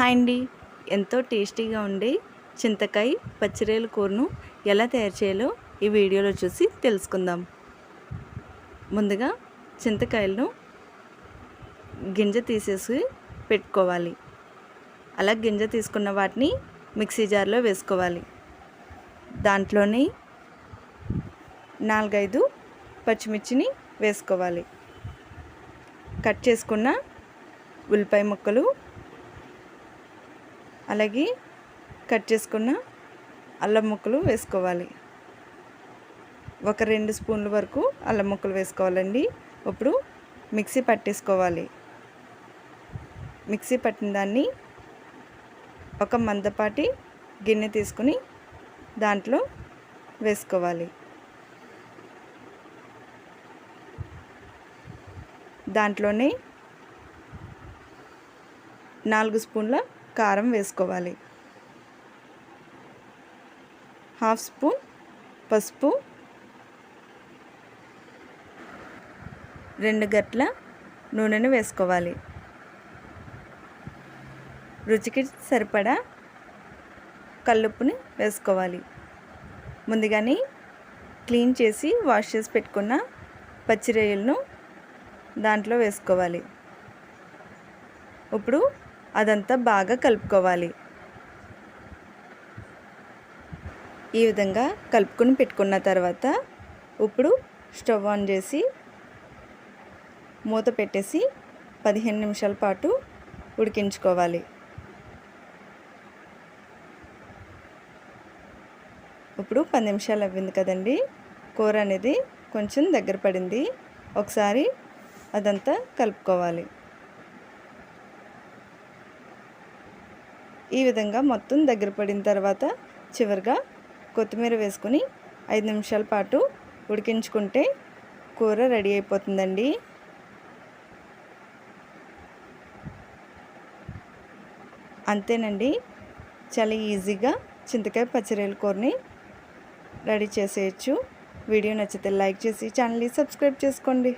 Hi అండి. ఎంతో టేస్టీగా ఉండే చింతకాయ పచ్చిరేల కూరను ఎలా తయారు చేయాలో ఈ వీడియోలో చూసి తెలుసుకుందాం. ముందుగా చింతకాయలను గింజ తీసేసి పెట్టుకోవాలి. అలా గింజ తీసుకున్న వాటిని మిక్సీ జార్లో వేసుకోవాలి. దాంట్లోని నాలుగైదు పచ్చిమిర్చిని వేసుకోవాలి. కట్ చేసుకున్న ఉల్లిపాయ ముక్కలు అలాగే కట్ చేసుకున్న అల్లం ముక్కలు వేసుకోవాలి. ఒక రెండు స్పూన్ల వరకు అల్లం ముక్కలు వేసుకోవాలండి. ఇప్పుడు మిక్సీ పట్టేసుకోవాలి. మిక్సీ పట్టిన దాన్ని ఒక మందపాటి గిన్నె తీసుకుని దాంట్లో వేసుకోవాలి. దాంట్లోనే నాలుగు స్పూన్ల కారం వేసుకోవాలి. హాఫ్ స్పూన్ పసుపు. రెండు గట్ల నూనెను వేసుకోవాలి. రుచికి సరిపడా కల్లుప్పుని వేసుకోవాలి. ముందుగానే క్లీన్ చేసి వాష్ చేసి పెట్టుకున్న పచ్చిరొయ్యలను దాంట్లో వేసుకోవాలి. ఇప్పుడు అదంతా బాగా కలుపుకోవాలి. ఈ విధంగా కలుపుకొని పెట్టుకున్న తర్వాత ఇప్పుడు స్టవ్ ఆన్ చేసి మూత పెట్టేసి పదిహేను నిమిషాల పాటు ఉడికించుకోవాలి. ఇప్పుడు పది నిమిషాలు అవ్వింది కదండి. కూర అనేది కొంచెం దగ్గర పడింది. ఒకసారి అదంతా కలుపుకోవాలి. ఈ విధంగా మొత్తం దగ్గర పడిన తర్వాత చివరిగా కొత్తిమీర వేసుకుని ఐదు నిమిషాల పాటు ఉడికించుకుంటే కూర రెడీ అయిపోతుందండి. అంతేనండి. చాలా ఈజీగా చింతకాయ పచ్చిరేల కూరని రెడీ చేసేయచ్చు. వీడియో నచ్చితే లైక్ చేసి ఛానల్ని సబ్స్క్రైబ్ చేసుకోండి.